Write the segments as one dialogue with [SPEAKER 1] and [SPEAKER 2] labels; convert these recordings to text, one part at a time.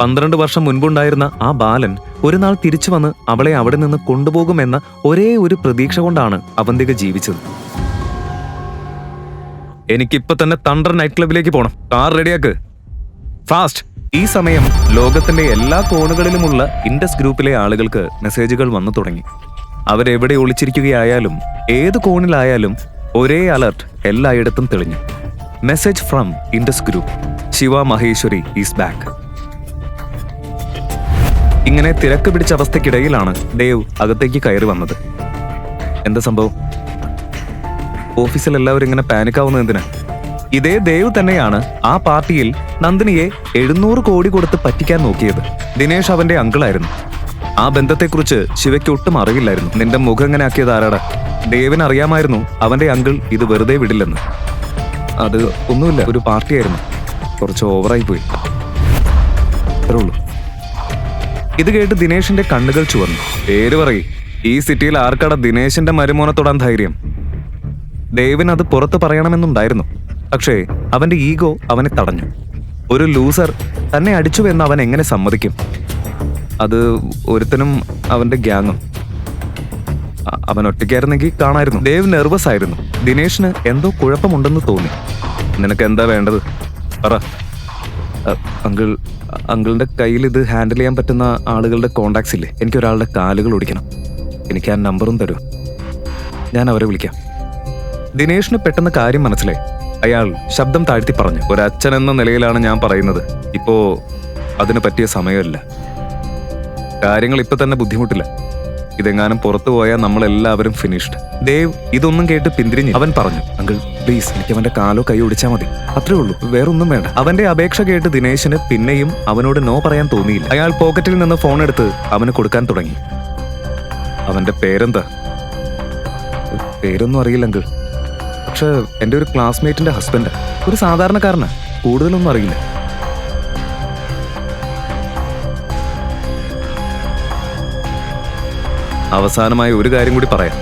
[SPEAKER 1] പന്ത്രണ്ട് വർഷം മുൻപുണ്ടായിരുന്ന ആ ബാലൻ ഒരു നാൾ തിരിച്ചു വന്ന് അവളെ അവിടെ നിന്ന് കൊണ്ടുപോകുമെന്ന ഒരേ ഒരു പ്രതീക്ഷ കൊണ്ടാണ് അവന്തിക ജീവിച്ചത്. എനിക്കിപ്പൊ തന്നെ തണ്ടർ നൈറ്റ് ക്ലബിലേക്ക് പോണം. കാർ റെഡിയാക്ക്. ഫാസ്റ്റ്. ഈ സമയം ലോകത്തിന്റെ എല്ലാ കോണുകളിലുമുള്ള ഇൻഡസ് ഗ്രൂപ്പിലെ ആളുകൾക്ക് മെസ്സേജുകൾ വന്നു തുടങ്ങി. അവരെവിടെ ഒളിച്ചിരിക്കുകയായാലും ഏത് കോണിലായാലും ഒരേ അലർട്ട് എല്ലായിടത്തും തെളിഞ്ഞു. Message from Indus group. Shiva Maheshwari is back. ഇങ്ങനെ തിരക്ക് പിടിച്ച അവസ്ഥയ്ക്കിടയിലാണ് ദേവ് അകത്തേക്ക് കയറി വന്നത്. എന്താ സംഭവം? ഓഫീസിൽ എല്ലാവരും ഇങ്ങനെ പാനിക് ആവുന്നത് എന്തിനാ? ഇതേ ദേവ് തന്നെയാണ് ആ പാർട്ടിയിൽ നന്ദിനിയെ എഴുന്നൂറ് കോടി കൊടുത്ത് പറ്റിക്കാൻ നോക്കിയത്. ദിനേഷ് അവന്റെ അങ്കിളായിരുന്നു. ആ ബന്ധത്തെക്കുറിച്ച് ശിവയ്ക്ക് ഒട്ടും അറിയില്ലായിരുന്നു നിന്റെ മുഖം എങ്ങനെ ആക്കിയത് ആരാടാ? ദേവിന് അറിയാമായിരുന്നു അവന്റെ അങ്കിൾ ഇത് വെറുതെ വിടില്ലെന്ന്. അത് ഒന്നുമില്ല ഒരു പാർട്ടിയായിരുന്നു. കുറച്ച് ഓവറായി പോയി. അത്രേ ഉള്ളൂ. ഇത് കേട്ട് ദിനേശിന്റെ കണ്ണുകൾ ചുവന്നു. പേര് പറയ്. ഈ സിറ്റിയിൽ ആർക്കട ദിനേശിന്റെ മരുമോനെ തൊടാൻ ധൈര്യം? ദേവിന് അത് പുറത്ത് പറയണമെന്നുണ്ടായിരുന്നു. പക്ഷേ അവന്റെ ഈഗോ അവനെ തടഞ്ഞു. ഒരു ലൂസർ തന്നെ അടിച്ചു എന്ന് അവൻ എങ്ങനെ സമ്മതിക്കും? അത് ഒരുത്തനും അവന്റെ ഗ്യാങ്ങും. അവൻ ഒറ്റയ്ക്കായിരുന്നെങ്കിൽ കാണായിരുന്നു. ദേവ് നെർവസ് ആയിരുന്നു. ദിനേഷിന് എന്തോ കുഴപ്പമുണ്ടെന്ന് തോന്നി. നിനക്ക് എന്താ വേണ്ടത്? പറ. അങ്കിൾ അങ്കിളിന്റെ കയ്യിൽ ഇത് ഹാൻഡിൽ ചെയ്യാൻ പറ്റുന്ന ആളുകളുടെ കോണ്ടാക്ട്സ് ഇല്ലേ? എനിക്ക് ഒരാളുടെ കാലുകൾ ഓടിക്കണം. എനിക്ക് ആ നമ്പറും തരൂ. ഞാൻ അവരെ വിളിക്കാം. ദിനേഷിന് പെട്ടെന്ന് കാര്യം മനസ്സിലായി. അയാൾ ശബ്ദം താഴ്ത്തി പറഞ്ഞു ഒരച്ഛൻ എന്ന നിലയിലാണ് ഞാൻ പറയുന്നത്. ഇപ്പോ അതിന് പറ്റിയ സമയമല്ല. കാര്യങ്ങൾ ഇപ്പൊ തന്നെ ബുദ്ധിമുട്ടില്ല. ഇതെങ്ങാനും പുറത്തു പോയാൽ നമ്മളെല്ലാവരും ഫിനിഷ്ഡ് ദേവ് ഇതൊന്നും കേട്ട് പിന്തിരിഞ്ഞു അവൻ പറഞ്ഞു അങ്കിൾ പ്ലീസ് എനിക്ക് അവന്റെ കാലോ കൈ ഒടിച്ചാൽ മതി. അത്രേ ഉള്ളൂ വേറൊന്നും വേണ്ട. അവന്റെ അപേക്ഷ കേട്ട് ദിനേശിന് പിന്നെയും അവനോട് നോ പറയാൻ തോന്നിയില്ല. അയാൾ പോക്കറ്റിൽ നിന്ന് ഫോൺ എടുത്ത് അവന് കൊടുക്കാൻ തുടങ്ങി. അവന്റെ പേരെന്താ? പേരൊന്നും അറിയില്ല അങ്കിൾ. പക്ഷെ എന്റെ ഒരു ക്ലാസ്മേറ്റിന്റെ ഹസ്ബൻഡ് ഒരു സാധാരണക്കാരനാ. കൂടുതലൊന്നും അറിയില്ല. അവസാനമായി ഒരു കാര്യം കൂടി പറയാം.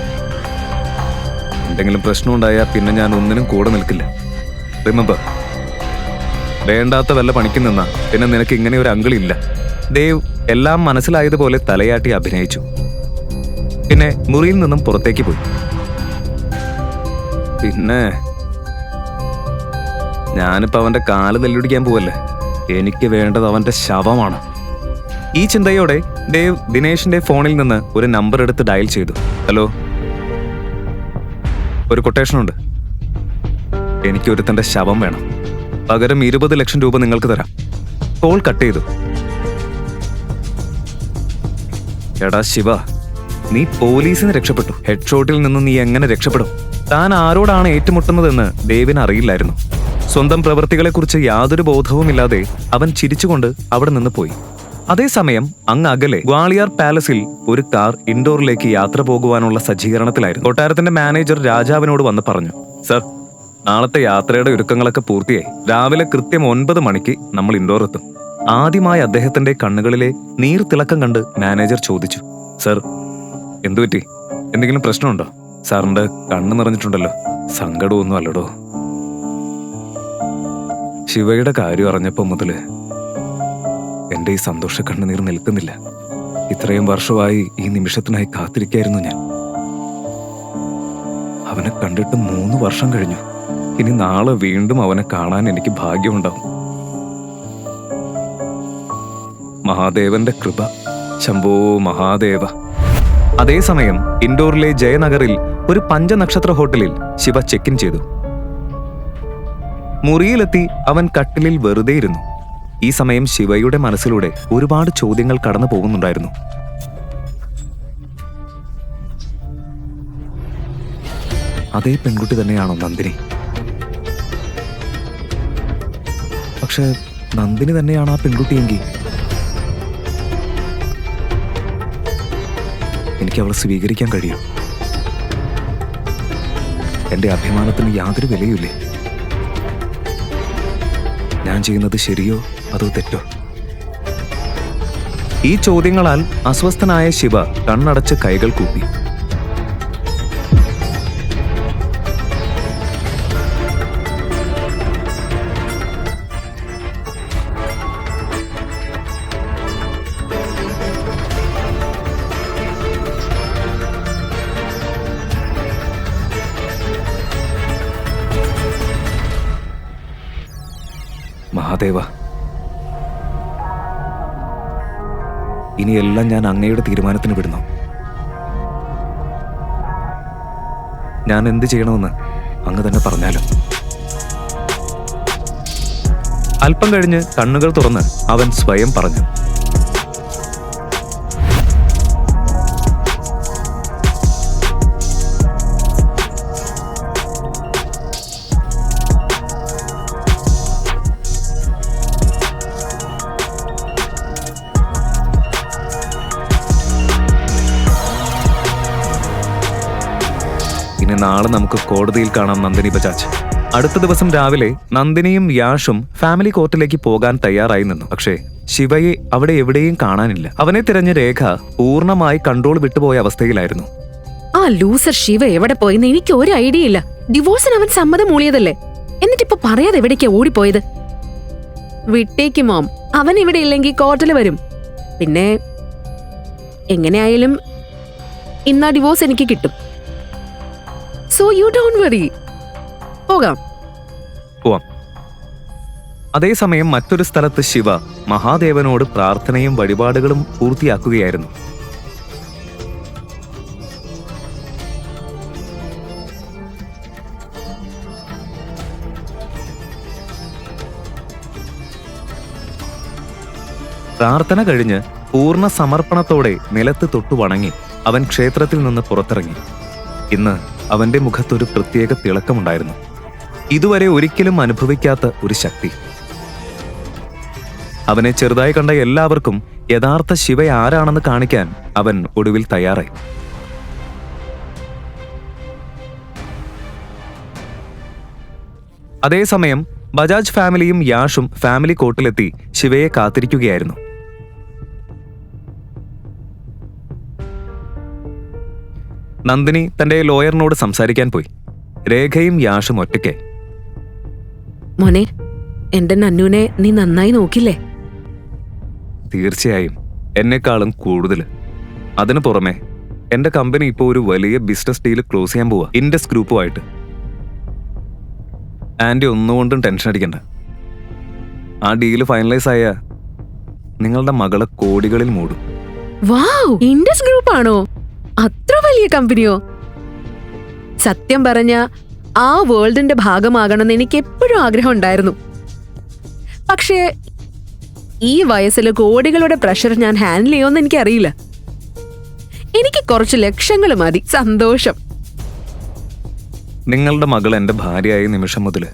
[SPEAKER 1] എന്തെങ്കിലും പ്രശ്നമുണ്ടായാൽ പിന്നെ ഞാൻ ഒന്നിനും കൂടെ നിൽക്കില്ല. റിമെമ്പർ വേണ്ടാത്ത വല്ല പണിക്ക് നിന്നാ പിന്നെ നിനക്ക് ഇങ്ങനെ ഒരു അങ്കിളില്ല ദേവ് എല്ലാം മനസ്സിലായതുപോലെ തലയാട്ടി അഭിനയിച്ചു. പിന്നെ മുറിയിൽ നിന്നും പുറത്തേക്ക് പോയി. പിന്നെ ഞാനിപ്പോ അവന്റെ കാൽ തല്ലിടിക്കാൻ പോവല്ലേ? എനിക്ക് വേണ്ടത് അവന്റെ ശവമാണ്. ഈ ചിന്തയോടെ ദേവ് ദിനേശിന്റെ ഫോണിൽ നിന്ന് ഒരു നമ്പർ എടുത്ത് ഡയൽ ചെയ്തു. ഹലോ? ഒരു കൊട്ടേഷൻ ഉണ്ട്. എനിക്ക് ഒരുത്തന്റെ ശവം വേണം. പകരം ഇരുപത് ലക്ഷം രൂപ നിങ്ങൾക്ക് തരാം. കോൾ കട്ട് ചെയ്തു. എടാ ശിവ നീ പോലീസിന് രക്ഷപ്പെട്ടു. ഹെഡ് ഷോട്ടിൽ നിന്ന് നീ എങ്ങനെ രക്ഷപ്പെടും? താൻ ആരോടാണ് ഏറ്റുമുട്ടുന്നതെന്ന് ദേവിന് അറിയില്ലായിരുന്നു. സ്വന്തം പ്രവൃത്തികളെക്കുറിച്ച് യാതൊരു ബോധവുമില്ലാതെ അവൻ ചിരിച്ചുകൊണ്ട് അവിടെ നിന്ന് പോയി. അതേസമയം അങ്ങ് അകലെ ഗ്വാളിയാർ പാലസിൽ ഒരു കാർ ഇൻഡോറിലേക്ക് യാത്ര പോകുവാനുള്ള സജ്ജീകരണത്തിലായിരുന്നു. കൊട്ടാരത്തിന്റെ മാനേജർ രാജാവിനോട് വന്ന് പറഞ്ഞു സർ നാളത്തെ യാത്രയുടെ ഒരുക്കങ്ങളൊക്കെ പൂർത്തിയായി. രാവിലെ കൃത്യം ഒൻപത് മണിക്ക് നമ്മൾ ഇൻഡോർ എത്തും ആദ്യമായി അദ്ദേഹത്തിന്റെ കണ്ണുകളിലെ നീർത്തിളക്കം കണ്ട് മാനേജർ ചോദിച്ചു സർ എന്തുപറ്റി? എന്തെങ്കിലും പ്രശ്നമുണ്ടോ? സാറിന്റെ കണ്ണ് നിറഞ്ഞിട്ടുണ്ടല്ലോ. സങ്കടമൊന്നും അല്ലടോ. ശിവയുടെ കാര്യം അറിഞ്ഞപ്പോ മുതൽ എന്റെ ഈ സന്തോഷ കണ്ണുനീർ നിൽക്കുന്നില്ല. ഇത്രയും വർഷമായി ഈ നിമിഷത്തിനായി കാത്തിരിക്കായിരുന്നു ഞാൻ. അവനെ കണ്ടിട്ട് മൂന്ന് വർഷം കഴിഞ്ഞു. ഇനി നാളെ വീണ്ടും അവനെ കാണാൻ എനിക്ക് ഭാഗ്യമുണ്ടാവും. മഹാദേവന്റെ കൃപ ശംഭോ മഹാദേവ. അതേസമയം ഇൻഡോറിലെ ജയനഗറിൽ ഒരു പഞ്ചനക്ഷത്ര ഹോട്ടലിൽ ശിവ ചെക്ക് ഇൻ ചെയ്തു. മുറിയിലെത്തി അവൻ കട്ടിലിൽ വെറുതെ ഇരുന്നു ഈ സമയം ശിവയുടെ മനസ്സിലൂടെ ഒരുപാട് ചോദ്യങ്ങൾ കടന്നു പോകുന്നുണ്ടായിരുന്നു. അതേ പെൺകുട്ടി തന്നെയാണോ നന്ദിനി? പക്ഷെ നന്ദിനി തന്നെയാണ് ആ പെൺകുട്ടിയെങ്കിൽ. എനിക്ക് അവളെ സ്വീകരിക്കാൻ കഴിയും. എന്റെ അഭിമാനത്തിന് യാതൊരു വിലയുമില്ലേ? ഞാൻ ചെയ്യുന്നത് ശരിയോ? അതോ തെറ്റോ? ഈ ചോദ്യങ്ങളാൽ അസ്വസ്ഥനായ ശിവ കണ്ണടച്ച് കൈകൾ കൂപ്പി ഇനിയെല്ലാം ഞാൻ അങ്ങയുടെ തീരുമാനത്തിന് വിടുന്നു. ഞാൻ എന്ത് ചെയ്യണമെന്ന് അങ്ങ് തന്നെ പറഞ്ഞാലും? അല്പം കഴിഞ്ഞ് കണ്ണുകൾ തുറന്ന് അവൻ സ്വയം പറഞ്ഞു. നാളെ നമുക്ക് കോടതിയിൽ കാണാം നന്ദിനി ബജാജ്. അടുത്ത ദിവസം രാവിലെ നന്ദിനിയും യാഷും ഫാമിലി കോർട്ടിലേക്ക് പോകാൻ തയ്യാറായി നിന്നു. പക്ഷേ ശിവയെ അവിടെ എവിടെയും കാണാനില്ല. അവനെ തിരഞ്ഞ രേഖ പൂർണമായി കൺട്രോൾ വിട്ടുപോയ അവസ്ഥയിലായിരുന്നു.
[SPEAKER 2] ആ ലൂസർ ശിവ എവിടെ പോയെന്ന് എനിക്ക് ഒരു ഐഡിയ ഇല്ല. ഡിവോഴ്സിന് അവൻ സമ്മതം എന്നിട്ട് എന്നിട്ടിപ്പോ പറയാതെ എവിടേക്കാ ഓടിപ്പോയത്? വിട്ടേക്ക് മോം. അവൻ ഇവിടെ ഇല്ലെങ്കിൽ കോർട്ടിൽ വരും. പിന്നെ എങ്ങനെയായാലും ഇന്നാ ഡിവോഴ്സ് എനിക്ക് കിട്ടും. സോ യു ഡോണ്ട് വറി പോകാം.
[SPEAKER 1] പോവാം. അതേസമയം മറ്റൊരു സ്ഥലത്ത് ശിവ മഹാദേവനോട് പ്രാർത്ഥനയും വഴിപാടുകളും പൂർത്തിയാക്കുകയായിരുന്നു. പ്രാർത്ഥന കഴിഞ്ഞ് പൂർണ സമർപ്പണത്തോടെ നിലത്ത് തൊട്ടു വണങ്ങി അവൻ ക്ഷേത്രത്തിൽ നിന്ന് പുറത്തിറങ്ങി. ഇന്ന് അവന്റെ മുഖത്തൊരു പ്രത്യേക തിളക്കമുണ്ടായിരുന്നു. ഇതുവരെ ഒരിക്കലും അനുഭവിക്കാത്ത ഒരു ശക്തി. അവനെ ചെറുതായി കണ്ട എല്ലാവർക്കും യഥാർത്ഥ ശിവ ആരാണെന്ന് കാണിക്കാൻ അവൻ ഒടുവിൽ തയ്യാറായി. അതേസമയം ബജാജ് ഫാമിലിയും യാഷും ഫാമിലി കോർട്ടിലെത്തി ശിവയെ കാത്തിരിക്കുകയായിരുന്നു. നന്ദിനി തന്റെ ലോയറിനോട് സംസാരിക്കാൻ പോയി. രേഖയും യാഷും ഒറ്റയ്ക്ക്.
[SPEAKER 2] മോനെ എന്റെ നന്നുനെ നീ നന്നായി നോക്കില്ലേ?
[SPEAKER 1] തീർച്ചയായും. എന്നെക്കാളും കൂടുതൽ. അതിനു പുറമെ എന്റെ കമ്പനി ഇപ്പോ ഒരു വലിയ ബിസിനസ് ഡീൽ ക്ലോസ് ചെയ്യാൻ പോവാ. ഇൻഡസ് ഗ്രൂപ്പുമായിട്ട്. ആന്റി ഒന്നുകൊണ്ടും ടെൻഷൻ അടിക്കണ്ട. ആ ഡീൽ ഫൈനലൈസ് ആയ നിങ്ങളുടെ മകളെ കോടികളിൽ മൂടും.
[SPEAKER 2] ഇൻഡസ് ഗ്രൂപ്പ് ആണോ അത്ര വലിയ കമ്പനിയോ? സത്യം പറഞ്ഞ ആ വേൾഡിന്റെ ഭാഗമാകണമെന്ന് എനിക്ക് എപ്പോഴും ആഗ്രഹം ഉണ്ടായിരുന്നു പക്ഷേ ഈ വയസ്സിൽ കോടികളുടെ പ്രഷർ ഞാൻ ഹാൻഡിൽ ചെയ്യുമെന്ന് എനിക്കറിയില്ല. എനിക്ക് കുറച്ച് ലക്ഷങ്ങൾ മതി സന്തോഷം.
[SPEAKER 1] നിങ്ങളുടെ മകൾ എന്റെ ഭാര്യയായ നിമിഷം മുതൽ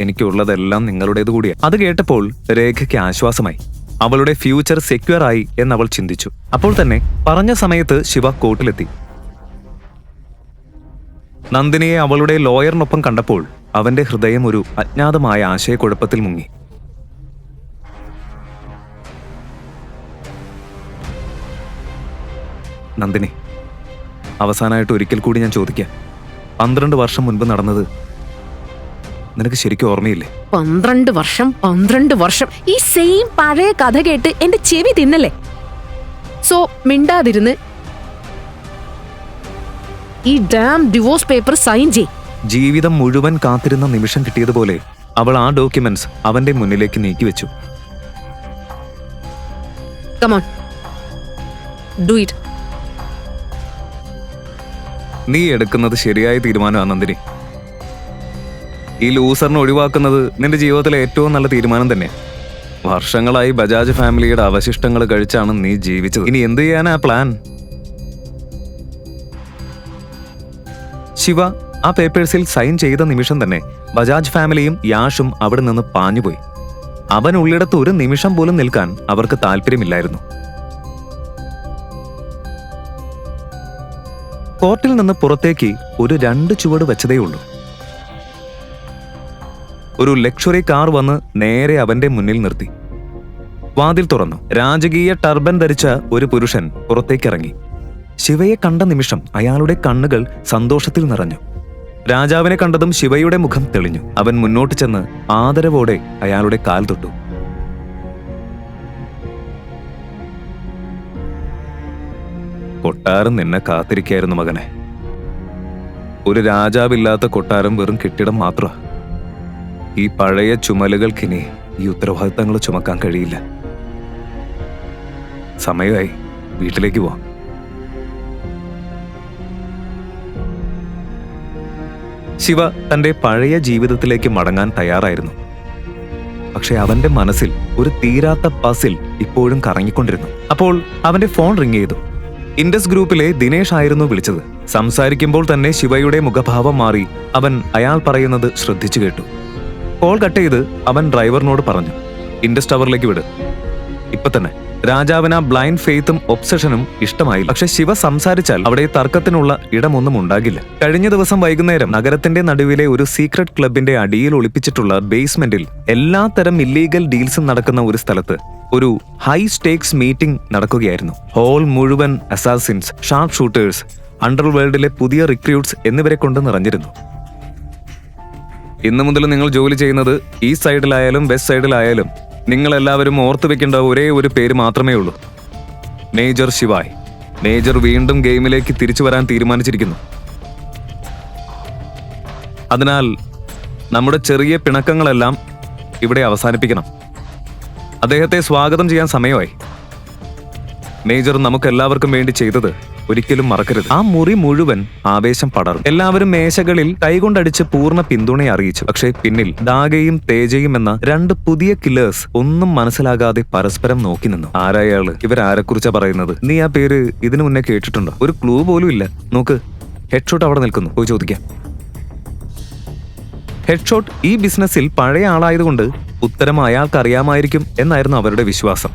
[SPEAKER 1] എനിക്കുള്ളതെല്ലാം നിങ്ങളുടേത് കൂടിയാണ് അത് കേട്ടപ്പോൾ രേഖയ്ക്ക് ആശ്വാസമായി. അവളുടെ ഫ്യൂച്ചർ സെക്യൂർ ആയി എന്നവൾ ചിന്തിച്ചു. അപ്പോൾ തന്നെ പറഞ്ഞ സമയത്ത് ശിവ കോർട്ടിലെത്തി നന്ദിനിയെ അവളുടെ ലോയറിനൊപ്പം കണ്ടപ്പോൾ അവന്റെ ഹൃദയം ഒരു അജ്ഞാതമായ ആശയക്കുഴപ്പത്തിൽ മുങ്ങി. നന്ദിനി അവസാനമായിട്ട് ഒരിക്കൽ കൂടി ഞാൻ ചോദിക്കാം. പന്ത്രണ്ട് വർഷം മുൻപ് നടന്നത് നിനക്ക് ശരിക്കും ഓർമ്മയില്ലേ?
[SPEAKER 2] പന്ത്രണ്ട് വർഷം പന്ത്രണ്ട് വർഷം. ഈ സെയിം പഴയ കഥ കേട്ട് എന്റെ ചെവി തിന്നല്ലേ? സോ മിണ്ടാതിരുന്ന്. ഈ ഡാം ഡിവോഴ്സ് പേപ്പർ സൈൻ ചെയ്.
[SPEAKER 1] ജീവിതം മുഴുവൻ കാത്തിരുന്ന നിമിഷം കിട്ടിയതുപോലെ അവൾ ആ ഡോക്യുമെന്റ്സ് അവന്റെ മുന്നിലേക്ക് നീക്കിവെച്ചു
[SPEAKER 2] കമോൺ ഡു ഇറ്റ്
[SPEAKER 1] നീ എടുക്കുന്നത് ശരിയായ തീരുമാനമാണ് നന്ദിനി. ഈ ലൂസറിനെ ഒഴിവാക്കുന്നത് നിന്റെ ജീവിതത്തിലെ ഏറ്റവും നല്ല തീരുമാനം തന്നെ. വർഷങ്ങളായി ബജാജ് ഫാമിലിയുടെ അവശിഷ്ടങ്ങൾ കഴിച്ചാണ് നീ ജീവിച്ചത്. ഇനി എന്ത് ചെയ്യാനാ പ്ലാൻ ശിവ ആ പേപ്പേഴ്സിൽ സൈൻ ചെയ്ത നിമിഷം തന്നെ ബജാജ് ഫാമിലിയും യാഷും അവിടെ നിന്ന് പാഞ്ഞുപോയി. അവൻ ഉള്ളിടത്ത് ഒരു നിമിഷം പോലും നിൽക്കാൻ അവർക്ക് താല്പര്യമില്ലായിരുന്നു. കോർട്ടിൽ നിന്ന് പുറത്തേക്ക് ഒരു രണ്ട് ചുവട് വെച്ചതേയുള്ളൂ. ഒരു ലക്ഷറി കാർ വന്ന് നേരെ അവന്റെ മുന്നിൽ നിർത്തി. വാതിൽ തുറന്നു. രാജകീയ ടർബൻ ധരിച്ച ഒരു പുരുഷൻ പുറത്തേക്കിറങ്ങി. ശിവയെ കണ്ട നിമിഷം അയാളുടെ കണ്ണുകൾ സന്തോഷത്തിൽ നിറഞ്ഞു. രാജാവിനെ കണ്ടതും ശിവയുടെ മുഖം തെളിഞ്ഞു. അവൻ മുന്നോട്ട് ചെന്ന് ആദരവോടെ അയാളുടെ കാൽ തൊട്ടു. കൊട്ടാരം നിന്നെ കാത്തിരിക്കായിരുന്നു മകനെ. ഒരു രാജാവില്ലാത്ത കൊട്ടാരം വെറും കെട്ടിടം മാത്ര ഈ പഴയ ചുമലുകൾക്കിനി ഈ ഉത്തരവാദിത്തങ്ങൾ ചുമക്കാൻ കഴിയില്ല. സമയമായി. വീട്ടിലേക്ക് പോവാം. ശിവ തന്റെ പഴയ ജീവിതത്തിലേക്ക് മടങ്ങാൻ തയ്യാറായിരുന്നു. പക്ഷെ അവന്റെ മനസ്സിൽ ഒരു തീരാത്ത പസിൽ ഇപ്പോഴും കറങ്ങിക്കൊണ്ടിരുന്നു. അപ്പോൾ അവന്റെ ഫോൺ റിംഗ് ചെയ്തു. ഇൻഡസ് ഗ്രൂപ്പിലെ ദിനേഷ് ആയിരുന്നു വിളിച്ചത്. സംസാരിക്കുമ്പോൾ തന്നെ ശിവയുടെ മുഖഭാവം മാറി അവൻ അയാൾ പറയുന്നത് ശ്രദ്ധിച്ചു കേട്ടു. കോൾ കട്ട് ചെയ്ത് അവൻ ഡ്രൈവറിനോട് പറഞ്ഞു ഇൻഡസ് ടവറിലേക്ക് വിട്. ഇപ്പൊ തന്നെ. രാജാവിന് ആ ബ്ലൈൻഡ് ഫെയ്ത്തും ഒബ്സഷനും ഇഷ്ടമായി പക്ഷെ ശിവ സംസാരിച്ചാൽ അവിടെ തർക്കത്തിനുള്ള ഇടമൊന്നും ഉണ്ടാകില്ല. കഴിഞ്ഞ ദിവസം വൈകുന്നേരം നഗരത്തിന്റെ നടുവിലെ ഒരു സീക്രട്ട് ക്ലബിന്റെ അടിയിൽ ഒളിപ്പിച്ചിട്ടുള്ള ബേസ്മെന്റിൽ എല്ലാ തരം ഇല്ലീഗൽ ഡീൽസും നടക്കുന്ന ഒരു സ്ഥലത്ത് ഒരു ഹൈ സ്റ്റേക്സ് മീറ്റിംഗ് നടക്കുകയായിരുന്നു. ഹോൾ മുഴുവൻ അസാസിൻസ് ഷാർപ്പ് ഷൂട്ടേഴ്സ് അണ്ടർവേൾഡിലെ പുതിയ റിക്രൂട്ട്സ് എന്നിവരെ കൊണ്ട് നിറഞ്ഞിരുന്നു. ഇന്നു മുതൽ നിങ്ങൾ ജോലി ചെയ്യുന്നത് ഈ സൈഡിലായാലും വെസ്റ്റ് സൈഡിലായാലും നിങ്ങൾ എല്ലാവരും ഓർത്തു വെക്കേണ്ട ഒരേ ഒരു പേര് മാത്രമേ ഉള്ളൂ. മേജർ ശിവായ്. മേജർ വീണ്ടും ഗെയിമിലേക്ക് തിരിച്ചു വരാൻ തീരുമാനിച്ചിരിക്കുന്നു. അതിനാൽ നമ്മുടെ ചെറിയ പിണക്കങ്ങളെല്ലാം ഇവിടെ അവസാനിപ്പിക്കണം. അദ്ദേഹത്തെ സ്വാഗതം ചെയ്യാൻ സമയമായി. മേജർ നമുക്കെല്ലാവർക്കും വേണ്ടി ചെയ്തത് ഒരിക്കലും മറക്കരുത്. ആ മുറി മുഴുവൻ ആവേശം പടർന്നു. എല്ലാവരും മേശകളിൽ കൈകൊണ്ടടിച്ച് പൂർണ പിന്തുണയെ അറിയിച്ചു. പക്ഷേ പിന്നിൽ ദാഗയും തേജയും എന്ന രണ്ട് പുതിയ കില്ലേഴ്സ് ഒന്നും മനസ്സിലാകാതെ പരസ്പരം നോക്കി നിന്നു. ആരായാൾ ഇവരാരെക്കുറിച്ചാ പറയുന്നത്? നീ ആ പേര് ഇതിനു മുന്നേ കേട്ടിട്ടുണ്ടോ? ഒരു ക്ലൂ പോലും ഇല്ല. നോക്ക്. ഹെഡ്ഷോട്ട് അവിടെ നിൽക്കുന്നു. പോയി ചോദിക്കാം. ഹെഡ്ഷോട്ട് ഈ ബിസിനസ്സിൽ പഴയ ആളായതുകൊണ്ട് ഉത്തരം അയാൾക്ക് അറിയാമായിരിക്കും എന്നായിരുന്നു അവരുടെ വിശ്വാസം.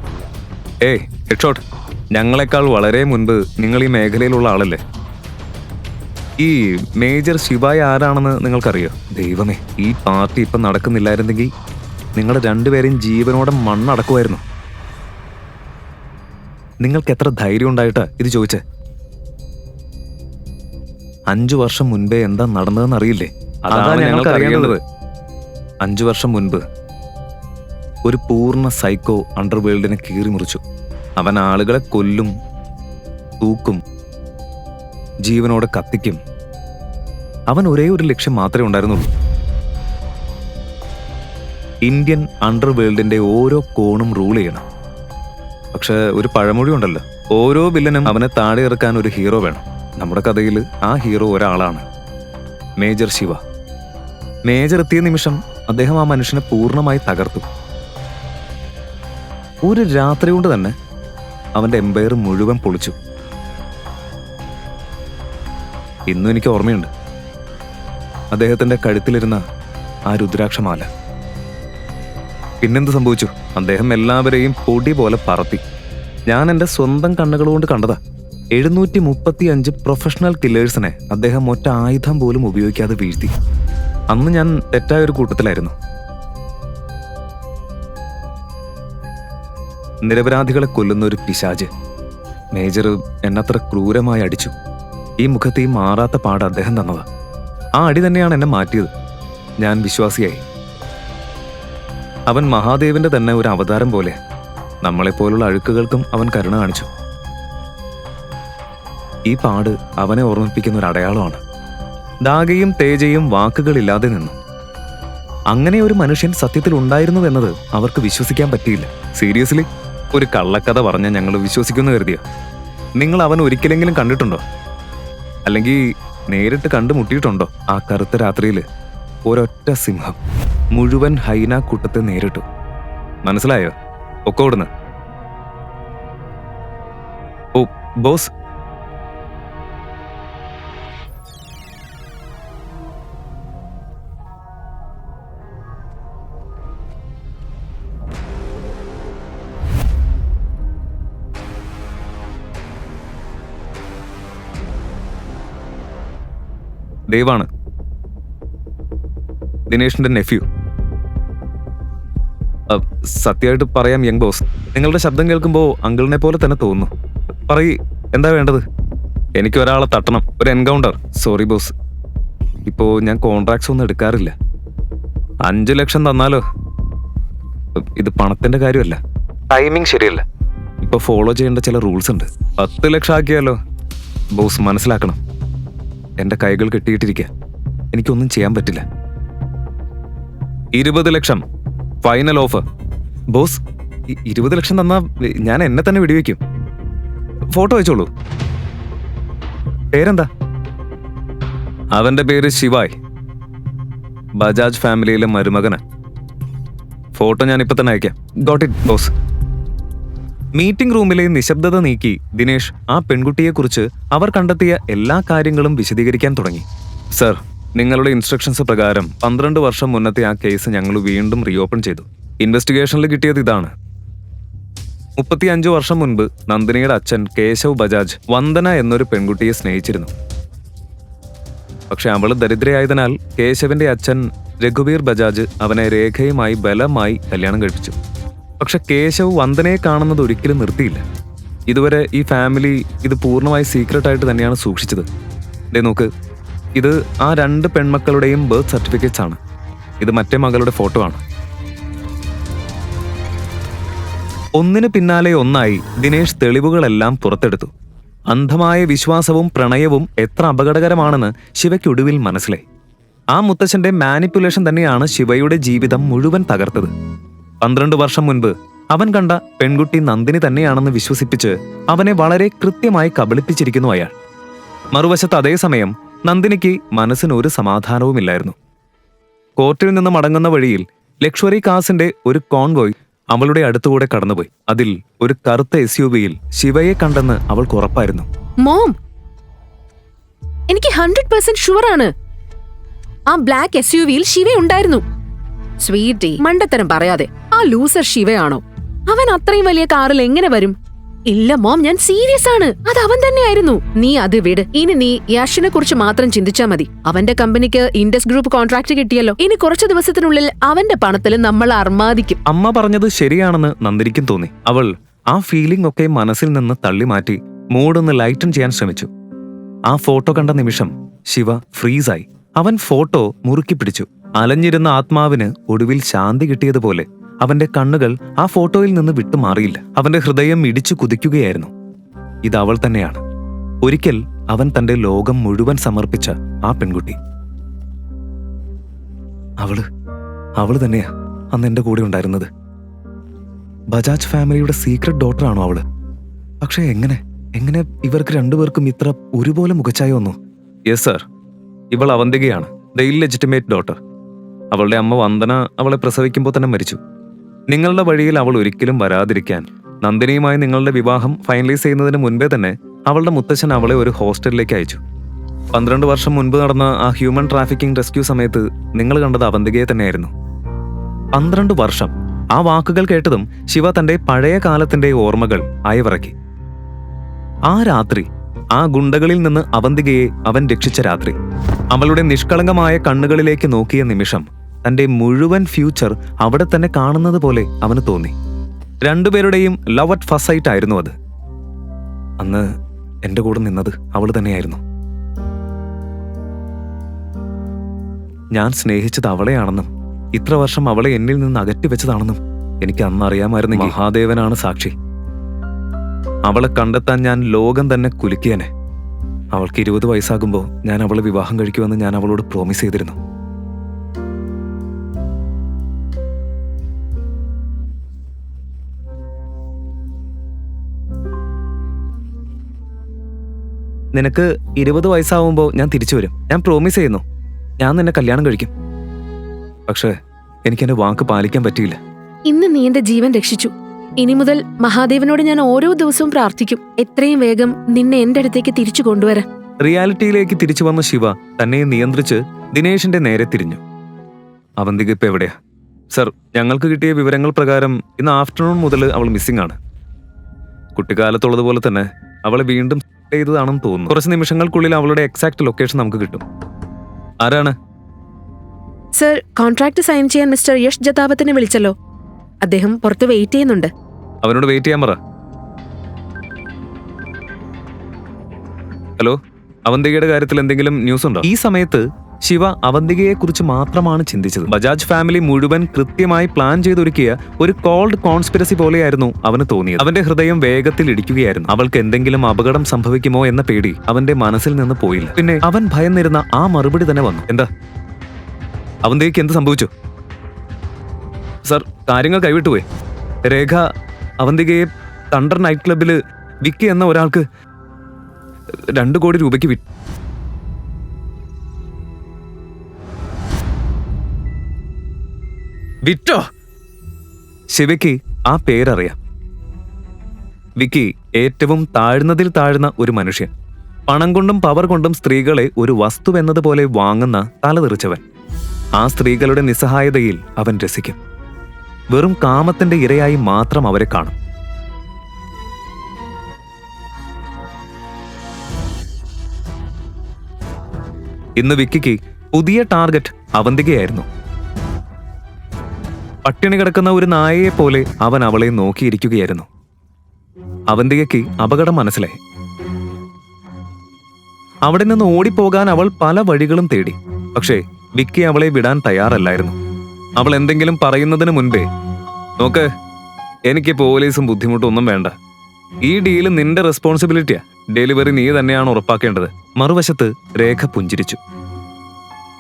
[SPEAKER 1] ഏയ് ഹെഡ്ഷോട്ട് ഞങ്ങളെക്കാൾ വളരെ മുൻപ് നിങ്ങൾ ഈ മേഖലയിലുള്ള ആളല്ലേ? ഈ മേജർ ശിവായ ആരാണെന്ന് നിങ്ങൾക്കറിയോ? ദൈവമേ ഈ പാർട്ടി ഇപ്പം നടക്കുന്നില്ലായിരുന്നെങ്കിൽ നിങ്ങളുടെ രണ്ടുപേരെയും ജീവനോടെ മണ്ണടക്കുമായിരുന്നു. നിങ്ങൾക്ക് എത്ര ധൈര്യം ഉണ്ടായിട്ടാ ഇത് ചോദിച്ചേ? അഞ്ചു വർഷം മുൻപേ എന്താ നടന്നതെന്ന് അറിയില്ലേ? അതാണ് ഞങ്ങൾക്ക് അറിയേണ്ടത്. അഞ്ചു വർഷം മുൻപ് ഒരു പൂർണ സൈക്കോ അണ്ടർവേൾഡിനെ കീറി മുറിച്ചു അവൻ ആളുകളെ കൊല്ലും തൂക്കും ജീവനോടെ കത്തിക്കും. അവൻ ഒരേ ഒരു ലക്ഷ്യം മാത്രമേ ഉണ്ടായിരുന്നുള്ളൂ. ഇന്ത്യൻ അണ്ടർവേൾഡിന്റെ ഓരോ കോണും റൂൾ ചെയ്യണം. പക്ഷെ ഒരു പഴമൊഴി ഉണ്ടല്ലോ. ഓരോ വില്ലനും അവനെ താഴെ ഇറക്കാൻ ഒരു ഹീറോ വേണം. നമ്മുടെ കഥയിൽ ആ ഹീറോ ഒരാളാണ്. മേജർ ശിവ. മേജർ എത്തിയ നിമിഷം അദ്ദേഹം ആ മനുഷ്യനെ പൂർണമായി തകർത്തു. ഒരു രാത്രി കൊണ്ട് തന്നെ അവന്റെ എംപയർ മുഴുവൻ പൊളിച്ചു. ഇന്നും എനിക്ക് ഓർമ്മയുണ്ട്. അദ്ദേഹത്തിന്റെ കഴുത്തിലിരുന്ന ആ രുദ്രാക്ഷമാല. പിന്നെന്ത് സംഭവിച്ചു? അദ്ദേഹം എല്ലാവരെയും പൊടി പോലെ പറത്തി. ഞാൻ എന്റെ സ്വന്തം കണ്ണുകളുകൊണ്ട് കണ്ടതാ. എഴുന്നൂറ്റി മുപ്പത്തി അഞ്ച് പ്രൊഫഷണൽ കില്ലേഴ്സിനെ അദ്ദേഹം ഒറ്റ ആയുധം പോലും ഉപയോഗിക്കാതെ വീഴ്ത്തി. അന്ന് ഞാൻ തെറ്റായ ഒരു കൂട്ടത്തിലായിരുന്നു. നിരപരാധികളെ കൊല്ലുന്ന ഒരു പിശാജ്. മേജർ എന്നത്ര ക്രൂരമായി അടിച്ചു. ഈ മുഖത്ത് മാറാത്ത പാട് അദ്ദേഹം തന്നതാ. ആ അടി തന്നെയാണ് എന്നെ മാറ്റിയത്. ഞാൻ വിശ്വാസിയായി. അവൻ മഹാദേവന്റെ തന്നെ ഒരു അവതാരം പോലെ നമ്മളെപ്പോലുള്ള അഴുക്കുകൾക്കും അവൻ കരുണ കാണിച്ചു. ഈ പാട് അവനെ ഓർമ്മിപ്പിക്കുന്ന ഒരു അടയാളമാണ്. ദാഗയും തേജയും വാക്കുകളില്ലാതെ നിന്നു. അങ്ങനെ ഒരു മനുഷ്യൻ സത്യത്തിൽ ഉണ്ടായിരുന്നു എന്നത് അവർക്ക് വിശ്വസിക്കാൻ പറ്റിയില്ല. സീരിയസ്ലി? ഒരു കള്ളക്കഥ പറഞ്ഞ ഞങ്ങൾ വിശ്വസിക്കുന്നു കരുതിയോ. നിങ്ങൾ അവൻ ഒരിക്കലെങ്കിലും കണ്ടിട്ടുണ്ടോ? അല്ലെങ്കിൽ നേരിട്ട് കണ്ടുമുട്ടിയിട്ടുണ്ടോ ആ കറുത്ത രാത്രിയിൽ ഒരൊറ്റ സിംഹം മുഴുവൻ ഹൈന കൂട്ടത്തെ നേരിട്ടു. മനസ്സിലായോ? ഒക്കെ ഓടുന്നു. ഓ ബോസ് ദേവാണ്. ദിനേഷിന്റെ നെഫ്യൂ സത്യമായിട്ട് പറയാം യങ് ബോസ് നിങ്ങളുടെ ശബ്ദം കേൾക്കുമ്പോൾ അങ്കിളിനെ പോലെ തന്നെ തോന്നുന്നു. പറയ് എന്താ വേണ്ടത്? എനിക്ക് ഒരാളെ തട്ടണം ഒരു എൻകൗണ്ടർ സോറി ബോസ് ഇപ്പോ ഞാൻ കോൺട്രാക്ട്സ് ഒന്നും എടുക്കാറില്ല. അഞ്ചു ലക്ഷം തന്നാലോ? ഇത് പണത്തിന്റെ കാര്യമല്ല. ടൈമിംഗ് ശരിയല്ല. ഇപ്പൊ ഫോളോ ചെയ്യേണ്ട ചില റൂൾസ് ഉണ്ട്. പത്ത് ലക്ഷം ആക്കിയാലോ? ബോസ് മനസ്സിലാക്കണം. എന്റെ കൈകൾ കെട്ടിയിട്ടിരിക്കുക എനിക്കൊന്നും ചെയ്യാൻ പറ്റില്ല. ഇരുപത് ലക്ഷം. ഫൈനൽ ഓഫർ ബോസ് ഇരുപത് ലക്ഷം തന്നാ ഞാൻ എന്നെ തന്നെ വെടിവെക്കും. ഫോട്ടോ അയച്ചോളൂ. പേരെന്താ? അവന്റെ പേര് ശിവായ്. ബജാജ് ഫാമിലിയിലെ മരുമകന്. ഫോട്ടോ ഞാൻ ഇപ്പൊ തന്നെ അയക്കാം. ഗോട്ട് ഇറ്റ് ബോസ് മീറ്റിംഗ് റൂമിലെ നിശബ്ദത നീക്കി ദിനേഷ് ആ പെൺകുട്ടിയെക്കുറിച്ച് അവർ കണ്ടെത്തിയ എല്ലാ കാര്യങ്ങളും വിശദീകരിക്കാൻ തുടങ്ങി. സർ നിങ്ങളുടെ ഇൻസ്ട്രക്ഷൻസ് പ്രകാരം പന്ത്രണ്ട് വർഷം മുന്നത്തെ ആ കേസ് ഞങ്ങൾ വീണ്ടും റീഓപ്പൺ ചെയ്തു. ഇൻവെസ്റ്റിഗേഷനിൽ കിട്ടിയത് ഇതാണ്. മുപ്പത്തിയഞ്ചു വർഷം മുൻപ് നന്ദിനിയുടെ അച്ഛൻ കേശവ് ബജാജ് വന്ദന എന്നൊരു പെൺകുട്ടിയെ സ്നേഹിച്ചിരുന്നു. പക്ഷെ അവൾ ദരിദ്രയായതിനാൽ കേശവിന്റെ അച്ഛൻ രഘുബീർ ബജാജ് അവനെ രേഖയുമായി ബലമായി കല്യാണം കഴിപ്പിച്ചു. പക്ഷെ കേശവ് വന്ദനയെ കാണുന്നത് ഒരിക്കലും നിർത്തിയില്ല. ഇതുവരെ ഈ ഫാമിലി ഇത് പൂർണമായി സീക്രട്ട് ആയിട്ട് തന്നെയാണ് സൂക്ഷിച്ചത്. ദേ നോക്ക് ഇത് ആ രണ്ട് പെൺമക്കളുടെയും ബർത്ത് സർട്ടിഫിക്കറ്റ്സ് ആണ്. ഇത് മറ്റേ മകളുടെ ഫോട്ടോ ആണ്. ഒന്നിന് പിന്നാലെ ഒന്നായി ദിനേഷ് തെളിവുകളെല്ലാം പുറത്തെടുത്തു. അന്ധമായ വിശ്വാസവും പ്രണയവും എത്ര അപകടകരമാണെന്ന് ശിവയ്ക്കൊടുവിൽ മനസ്സിലായി. ആ മുത്തച്ഛന്റെ മാനിപ്പുലേഷൻ തന്നെയാണ് ശിവയുടെ ജീവിതം മുഴുവൻ തകർത്തത്. പന്ത്രണ്ട് വർഷം മുൻപ് അവൻ കണ്ട പെൺകുട്ടി നന്ദിനി തന്നെയാണെന്ന് വിശ്വസിപ്പിച്ച് അവനെ വളരെ കൃത്യമായി കബളിപ്പിച്ചിരിക്കുന്നു അയാൾ. മറുവശത്ത് അതേസമയം നന്ദിനിക്ക് മനസ്സിന് ഒരു സമാധാനവുമില്ലായിരുന്നു. കോർട്ടിൽ നിന്ന് മടങ്ങുന്ന വഴിയിൽ ലക്ഷറി കാസിന്റെ ഒരു കോൺവോയ് അവളുടെ അടുത്തുകൂടെ കടന്നുപോയി. അതിൽ ഒരു കറുത്ത എസ് യു വിയിൽ ശിവയെ കണ്ടെന്ന് അവൾക്ക് ഉറപ്പായിരുന്നു.
[SPEAKER 2] മോം! എനിക്ക് ഹൺഡ്രഡ് പെർസെന്റ് ഷുവർ ആണ്. ആ ബ്ലാക്ക് എസ് യു വിയിൽ ശിവ ഉണ്ടായിരുന്നു സ്വീറ്റി മണ്ടത്തരം പറയാതെ. ലൂസർ ശിവയാണോ? അവൻ അത്രയും വലിയ കാറിൽ എങ്ങനെ വരും? ഇല്ല മോം ഞാൻ സീരിയസ് ആണ്. അത് അവൻ തന്നെയായിരുന്നു. നീ അത് വിട്. ഇനി നീ യാഷിനെ കുറിച്ച് മാത്രം ചിന്തിച്ചാ മതി. അവന്റെ കമ്പനിക്ക് ഇൻഡസ് ഗ്രൂപ്പ് കോൺട്രാക്ട് കിട്ടിയല്ലോ. ഇനി കുറച്ചു ദിവസത്തിനുള്ളിൽ അവന്റെ പണത്തിൽ നമ്മൾ അർമാദിക്കും.
[SPEAKER 1] അമ്മ പറഞ്ഞത് ശരിയാണെന്ന് നന്ദിരിക്കും തോന്നി. അവൾ ആ ഫീലിംഗ് ഒക്കെ മനസ്സിൽ നിന്ന് തള്ളി മാറ്റി മൂടൊന്ന് ലൈറ്റൺ ചെയ്യാൻ ശ്രമിച്ചു. ആ ഫോട്ടോ കണ്ട നിമിഷം ശിവ ഫ്രീസായി അവൻ ഫോട്ടോ മുറുക്കി പിടിച്ചു. അലഞ്ഞിരുന്ന ആത്മാവിന് ഒടുവിൽ ശാന്തി കിട്ടിയതുപോലെ അവന്റെ കണ്ണുകൾ ആ ഫോട്ടോയിൽ നിന്ന് വിട്ടുമാറിയില്ല അവന്റെ ഹൃദയം ഇടിച്ചു കുതിക്കുകയായിരുന്നു. ഇത് അവൾ തന്നെയാണ്. ഒരിക്കൽ അവൻ തന്റെ ലോകം മുഴുവൻ സമർപ്പിച്ച ആ പെൺകുട്ടി. അവൾ അവൾ തന്നെയാ അന്ന് എന്റെ കൂടെ ഉണ്ടായിരുന്നത്. ബജാജ് ഫാമിലിയുടെ സീക്രട്ട് ഡോട്ടറാണോ അവൾ? പക്ഷെ എങ്ങനെ എങ്ങനെ ഇവർക്ക് രണ്ടുപേർക്കും ഇത്ര ഒരുപോലെ മുഖച്ചായ വന്നു? Yes sir. ഇവൾ അവന്തികയാണ്. ദ ഇല്ലെജിറ്റിമേറ്റ് ഡോട്ടർ അവളുടെ അമ്മ വന്ദന അവളെ പ്രസവിക്കുമ്പോൾ തന്നെ മരിച്ചു. നിങ്ങളുടെ വഴിയിൽ അവൾ ഒരിക്കലും വരാതിരിക്കാൻ. നന്ദിനിയുമായി നിങ്ങളുടെ വിവാഹം ഫൈനലൈസ് ചെയ്യുന്നതിന് മുൻപേ തന്നെ അവളുടെ മുത്തച്ഛൻ അവളെ ഒരു ഹോസ്റ്റലിലേക്ക് അയച്ചു. പന്ത്രണ്ട് വർഷം മുൻപ് നടന്ന ആ ഹ്യൂമൻ ട്രാഫിക്കിംഗ് റെസ്ക്യൂ സമയത്ത് നിങ്ങൾ കണ്ടത് അവന്തികയെ തന്നെയായിരുന്നു. പന്ത്രണ്ട് വർഷം. ആ വാക്കുകൾ കേട്ടതും ശിവ തന്റെ പഴയ കാലത്തിന്റെ ഓർമ്മകൾ അയവിറക്കി. ആ രാത്രി ആ ഗുണ്ടകളിൽ നിന്ന് അവന്തികയെ അവൻ രക്ഷിച്ച രാത്രി. അവളുടെ നിഷ്കളങ്കമായ കണ്ണുകളിലേക്ക് നോക്കിയ നിമിഷം തന്റെ മുഴുവൻ ഫ്യൂച്ചർ അവിടെ തന്നെ കാണുന്നത് പോലെ അവന് തോന്നി. രണ്ടുപേരുടെയും ലവ് അറ്റ് ഫസൈറ്റ് ആയിരുന്നു അത്. അന്ന് എന്റെ കൂടെ നിന്നത് അവൾ തന്നെയായിരുന്നു. ഞാൻ സ്നേഹിച്ചത് അവളെയാണെന്നും ഇത്ര വർഷം അവളെ എന്നിൽ നിന്ന് അകറ്റി വെച്ചതാണെന്നും എനിക്ക് അന്ന് അറിയാമായിരുന്നു മഹാദേവനാണ് സാക്ഷി. അവളെ കണ്ടെത്താൻ ഞാൻ ലോകം തന്നെ കുലുക്കിയനെ. അവൾക്ക് ഇരുപത് വയസ്സാകുമ്പോൾ ഞാൻ അവളെ വിവാഹം കഴിക്കുമെന്ന് ഞാൻ അവളോട് പ്രോമിസ് ചെയ്തിരുന്നു. നിനക്ക് ഇരുപത് വയസ്സാവുമ്പോൾ ഞാൻ തിരിച്ചു വരും. ഞാൻ പ്രോമിസ് ചെയ്യുന്നു. ഞാൻ നിന്നെ കല്യാണം കഴിക്കും. പക്ഷേ എനിക്ക് എന്റെ വാക്ക് പാലിക്കാൻ പറ്റിയില്ല.
[SPEAKER 2] ഇന്ന് നീ എന്റെ ജീവൻ രക്ഷിച്ചു. ഇനി മുതൽ മഹാദേവനോട് ഞാൻ ഓരോ ദിവസവും പ്രാർത്ഥിക്കും. എത്രയും വേഗം നിന്നെ എന്റെ അടുത്തേക്ക് തിരിച്ചു കൊണ്ടുവരാൻ.
[SPEAKER 1] റിയാലിറ്റിയിലേക്ക് തിരിച്ചു വന്ന ശിവ തന്നെ നിയന്ത്രിച്ച് ദിനേശിന്റെ നേരെ തിരിഞ്ഞു. അവന്തിക ഇപ്പൊ എവിടെയാ? സർ ഞങ്ങൾക്ക് കിട്ടിയ വിവരങ്ങൾ പ്രകാരം ഇന്ന് ആഫ്റ്റർനൂൺ മുതൽ അവൾ മിസ്സിംഗ് ആണ്. കുട്ടിക്കാലത്തുള്ളതുപോലെ തന്നെ അവളെ വീണ്ടും ചെയ്തതാണെന്ന് തോന്നുന്നു. കുറച്ച് നിമിഷങ്ങൾക്കുള്ളിൽ അവളുടെ എക്സാക്ട് ലൊക്കേഷൻ നമുക്ക് കിട്ടും. ആരാണ്?
[SPEAKER 2] സർ കോൺട്രാക്ട് സൈൻ ചെയ്യാൻ മിസ്റ്റർ യഷ് ജതാപത്തിനെ വിളിച്ചല്ലോ. അദ്ദേഹം പുറത്ത് വെയിറ്റ് ചെയ്യുന്നുണ്ട്.
[SPEAKER 1] അവനോട് വെയിറ്റ് ചെയ്യാൻ പറ. ഹലോ അവന്തികയുടെ കാര്യത്തിൽ എന്തെങ്കിലും ന്യൂസ് ഉണ്ടോ? ഈ സമയത്ത് ശിവ അവന്തികയെക്കുറിച്ച് മാത്രമാണ് ചിന്തിച്ചത്. ബജാജ് ഫാമിലി മുഴുവൻ കൃത്യമായി പ്ലാൻ ചെയ്തൊരുക്കിയ ഒരു കോൾഡ് കോൺസ്പിരസി പോലെയായിരുന്നു അവന് തോന്നിയത്. അവന്റെ ഹൃദയം വേഗത്തിൽ ഇടിക്കുകയായിരുന്നു. അവൾക്ക് എന്തെങ്കിലും അപകടം സംഭവിക്കുമോ എന്ന പേടി അവന്റെ മനസ്സിൽ നിന്ന് പോയില്ല. പിന്നെ അവൻ ഭയന്നിരുന്ന ആ മറുപടി തന്നെ വന്നു. എന്താ? അവന്തികയ്ക്ക് എന്ത് സംഭവിച്ചു? സർ കാര്യങ്ങൾ കൈവിട്ടുപോയി രേഖ അവന്തികയെ തണ്ടർ നൈറ്റ് ക്ലബിൽ വിക്കി എന്ന ഒരാൾക്ക് രണ്ടു കോടി രൂപയ്ക്ക് വിറ്റു. വിറ്റോ ശിവയ്ക്ക് ആ പേരറിയാം. വിക്കി ഏറ്റവും താഴ്ന്നതിൽ താഴ്ന്ന ഒരു മനുഷ്യൻ. പണം കൊണ്ടും പവർ കൊണ്ടും സ്ത്രീകളെ ഒരു വസ്തുവെന്നതുപോലെ വാങ്ങുന്ന തലതെറിച്ചവൻ. ആ സ്ത്രീകളുടെ നിസ്സഹായതയിൽ അവൻ രസിക്കും. വെറും കാമത്തിന്റെ ഇരയായി മാത്രം അവരെ കാണും. ഇന്ന് വിക്കിക്ക് പുതിയ ടാർഗറ്റ് അവന്തികയായിരുന്നു. പട്ടിണി കിടക്കുന്ന ഒരു നായയെ പോലെ അവൻ അവളെ നോക്കിയിരിക്കുകയായിരുന്നു. അവന്തികയ്ക്ക് അപകടം മനസ്സിലായി. അവിടെ നിന്ന് ഓടിപ്പോകാൻ അവൾ പല വഴികളും തേടി. പക്ഷേ വിക്കി അവളെ വിടാൻ തയ്യാറല്ലായിരുന്നു. അവൾ എന്തെങ്കിലും പറയുന്നതിന് മുൻപേ നോക്ക് എനിക്ക് പോലീസും ബുദ്ധിമുട്ടൊന്നും വേണ്ട. ഈ ഡീൽ നിന്റെ റെസ്പോൺസിബിലിറ്റിയാ ഡെലിവറി നീ തന്നെയാണ് ഉറപ്പാക്കേണ്ടത്. മറുവശത്ത് രേഖ പുഞ്ചിരിച്ചു.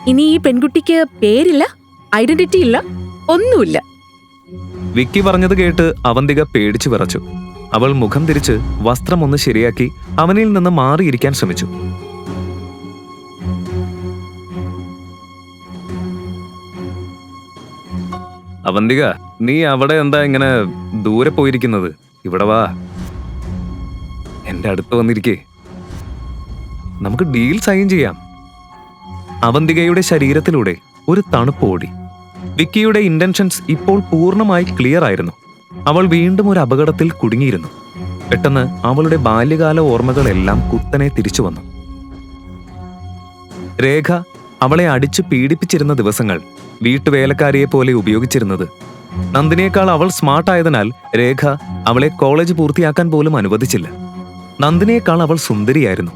[SPEAKER 2] ഇനി ഈ പെൺകുട്ടിക്ക് പേരില്ല? ഐഡന്റിറ്റി ഇല്ല? ഒന്നുമില്ല.
[SPEAKER 1] വിക്കി പറഞ്ഞത് കേട്ട് അവന്തിക പേടിച്ചു വിറച്ചു. അവൾ മുഖം തിരിച്ച് വസ്ത്രം ഒന്ന് ശരിയാക്കി അവനിൽ നിന്ന് മാറിയിരിക്കാൻ ശ്രമിച്ചു. അവന്തിക നീ അവിടെ എന്താ ഇങ്ങനെ ദൂരെ പോയിരിക്കുന്നത്? ഇവിടെ വാ. എന്റെ അടുത്ത് വന്നിരിക്കേ. നമുക്ക് ഡീൽ സൈൻ ചെയ്യാം. അവന്തികയുടെ ശരീരത്തിലൂടെ ഒരു തണുപ്പ് ഓടി. വിക്കിയുടെ ഇന്റൻഷൻസ് ഇപ്പോൾ പൂർണമായി ക്ലിയർ ആയിരുന്നു. അവൾ വീണ്ടും ഒരു അപകടത്തിൽ കുടുങ്ങിയിരുന്നു. പെട്ടെന്ന് അവളുടെ ബാല്യകാല ഓർമ്മകളെല്ലാം കുത്തനെ തിരിച്ചു വന്നു. രേഖ അവളെ അടിച്ച് പീഡിപ്പിച്ചിരുന്ന ദിവസങ്ങൾ വീട്ടുവേലക്കാരിയെ പോലെ ഉപയോഗിച്ചിരുന്നത്. നന്ദിനേക്കാൾ അവൾ സ്മാർട്ടായതിനാൽ രേഖ അവളെ കോളേജ് പൂർത്തിയാക്കാൻ പോലും അനുവദിച്ചില്ല. നന്ദിനേക്കാൾ അവൾ സുന്ദരിയായിരുന്നു.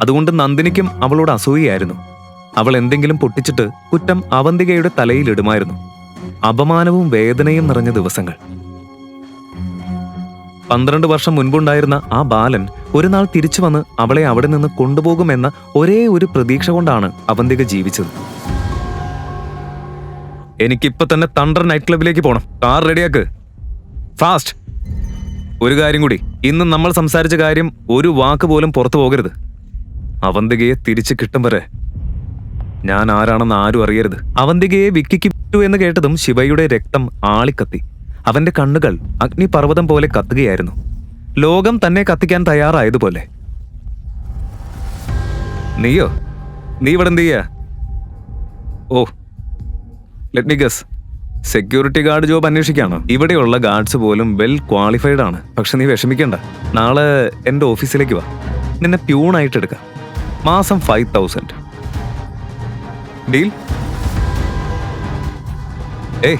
[SPEAKER 1] അതുകൊണ്ട് നന്ദിനിക്കും അവളോട് അസൂയയായിരുന്നു. അവൾ എന്തെങ്കിലും പൊട്ടിച്ചിട്ട് കുറ്റം അവന്തികയുടെ തലയിലിടുമായിരുന്നു അപമാനവും വേദനയും നിറഞ്ഞ ദിവസങ്ങൾ. പന്ത്രണ്ട് വർഷം മുൻപുണ്ടായിരുന്ന ആ ബാലൻ ഒരു നാൾ തിരിച്ചു വന്ന് അവളെ അവിടെ നിന്ന് കൊണ്ടുപോകുമെന്ന ഒരേ ഒരു പ്രതീക്ഷ കൊണ്ടാണ് അവന്തിക ജീവിച്ചത്. എനിക്കിപ്പോ തന്നെ തണ്ടർ നൈറ്റ് ക്ലബിലേക്ക് പോണം. കാർ റെഡിയാക്ക്. ഫാസ്റ്റ്. ഒരു കാര്യം കൂടി ഇന്ന് നമ്മൾ സംസാരിച്ച കാര്യം ഒരു വാക്ക് പോലും പുറത്തു പോകരുത്. അവന്തികയെ തിരിച്ചു കിട്ടും വരെ ഞാൻ ആരാണെന്ന് ആരും അറിയരുത്. അവന്തികയെ വിക്കിക്ക് എന്ന് കേട്ടതും ശിവയുടെ രക്തം ആളിക്കത്തി. അവന്റെ കണ്ണുകൾ അഗ്നിപർവതം പോലെ കത്തുകയായിരുന്നു. ലോകം തന്നെ കത്തിക്കാൻ തയ്യാറായതുപോലെ. നീയോ? നീ ഇവിടെ എന്ത് ചെയ്യാ? ഓ let me guess security guard job അന്വേഷിക്കാണോ? ഇവിടെയുള്ള ഗാർഡ്സ് പോലും വെൽ ക്വാളിഫൈഡ് ആണ്. പക്ഷെ നീ വിഷമിക്കണ്ട. നാളെ എന്റെ ഓഫീസിലേക്ക് വാ. നിന്നെ പ്യൂണായിട്ട് എടുക്കാം. മാസം ഫൈവ് തൗസൻഡ് ഡീൽ? ഏയ്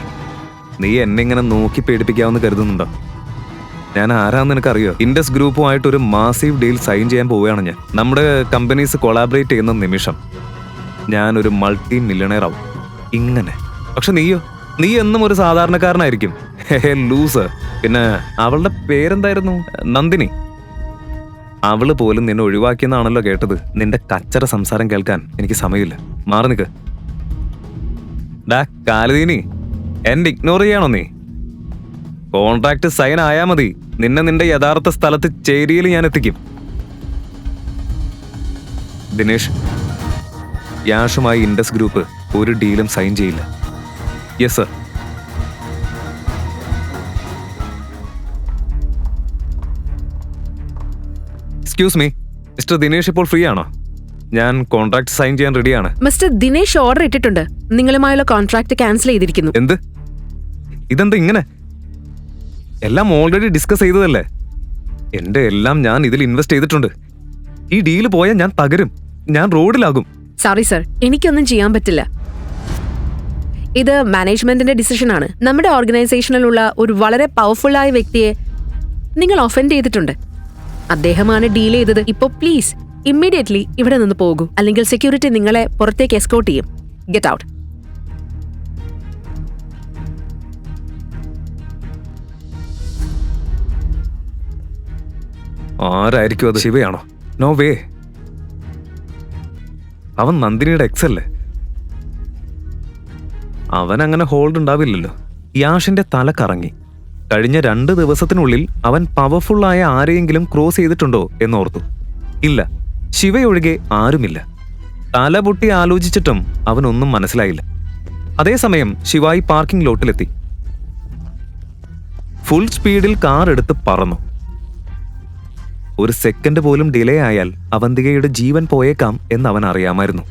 [SPEAKER 1] നീ എന്നെ ഇങ്ങനെ നോക്കി പേടിപ്പിക്കാവുന്ന കരുതുന്നുണ്ടോ? ഞാൻ ആരാന്ന് നിനക്കറിയോ? ഇൻഡസ് ഗ്രൂപ്പുമായിട്ട് ഒരു മാസീവ് ഡീൽ സൈൻ ചെയ്യാൻ പോവുകയാണ് ഞാൻ. നമ്മുടെ കമ്പനീസ് കൊളാബറേറ്റ് ചെയ്യുന്ന നിമിഷം ഞാനൊരു മൾട്ടി മില്യണയർ ആവും. ഇങ്ങനെ. പക്ഷെ നീയോ? നീ എന്നും ഒരു സാധാരണക്കാരനായിരിക്കും. ലൂസ് പിന്നെ അവളുടെ പേരെന്തായിരുന്നു? നന്ദിനി. അവൾ പോലും നിന്നെ ഒഴിവാക്കിയെന്നാണല്ലോ കേട്ടത്. നിന്റെ കച്ചറ സംസാരം കേൾക്കാൻ എനിക്ക് സമയമില്ല. മാറി നിക്ക്. ഡാ കാലതീനി എന്നെ ഇഗ്നോർ ചെയ്യണോ നീ? കോൺട്രാക്ട് സൈൻ ആയാ മതി. നിന്നെ നിന്റെ യഥാർത്ഥ സ്ഥലത്ത് ചേരിയിൽ ഞാൻ എത്തിക്കും. ദിനേഷ് യാഷുമായി ഇൻഡസ് ഗ്രൂപ്പ് ഒരു ഡീലും സൈൻ ചെയ്യില്ല. Yes sir excuse me mister Dinesh ഇപ്പോൾ ഫ്രീ ആണോ ഞാൻ കോൺട്രാക്ട് സൈൻ ചെയ്യാൻ റെഡിയാണ്
[SPEAKER 2] മിസ്റ്റർ ദിനേഷ് ഓർഡർ ഇട്ടിട്ടുണ്ട്. നിങ്ങളുമായുള്ള കോൺട്രാക്ട് ക്യാൻസൽ ചെയ്തിരിക്കുന്നു.
[SPEAKER 1] എന്ത്? ഇതെന്താ ഇങ്ങനെ? എല്ലാം ഓൾറെഡി ഡിസ്കസ് ചെയ്തതല്ലേ? എന്റെ എല്ലാം ഞാൻ ഇതിൽ ഇൻവെസ്റ്റ് ചെയ്തിട്ടുണ്ട്. ഈ ഡീൽ പോയാൽ ഞാൻ തകരും. ഞാൻ റോഡിലാകും.
[SPEAKER 2] സോറി സർ എനിക്കൊന്നും ചെയ്യാൻ പറ്റില്ല. ഇത് മാനേജ്മെന്റിന്റെ ഡിസിഷൻ ആണ്. നമ്മുടെ ഓർഗനൈസേഷനിലുള്ള ഒരു വളരെ പവർഫുൾ ആയ വ്യക്തിയെ നിങ്ങൾ ഒഫൻഡ് ചെയ്തിട്ടുണ്ട്. അദ്ദേഹമാണ് ഡീൽ ചെയ്തത്. ഇപ്പോ പ്ലീസ് ഇമ്മീഡിയറ്റ്ലി ഇവിടെ നിന്ന് പോകൂ. അല്ലെങ്കിൽ സെക്യൂരിറ്റി നിങ്ങളെ പുറത്തേക്ക് എസ്കോട്ട് ചെയ്യും. ഗെറ്റ് ഔട്ട്
[SPEAKER 1] ആരായിരിക്കും അത്? ശിവയാണോ? നോ വേ അവൻ നന്ദിനിയുടെ എക്സ് അല്ലേ? അവൻ അങ്ങനെ ഹോൾഡ് ഉണ്ടാവില്ലല്ലോ യാഷിന്റെ തല കറങ്ങി. കഴിഞ്ഞ രണ്ട് ദിവസത്തിനുള്ളിൽ അവൻ പവർഫുള്ളായ ആരെയെങ്കിലും ക്രോസ് ചെയ്തിട്ടുണ്ടോ എന്നോർത്തു. ഇല്ല ശിവയൊഴികെ ആരുമില്ല. തല പൊട്ടി ആലോചിച്ചിട്ടും അവനൊന്നും മനസ്സിലായില്ല. അതേസമയം ശിവായി പാർക്കിംഗ് ലോട്ടിലെത്തി. ഫുൾ സ്പീഡിൽ കാർ എടുത്ത് പറന്നു. ഒരു സെക്കൻഡ് പോലും ഡിലേ ആയാൽ അവന്തികയുടെ ജീവൻ പോയേക്കാം എന്ന് അവൻ അറിയാമായിരുന്നു.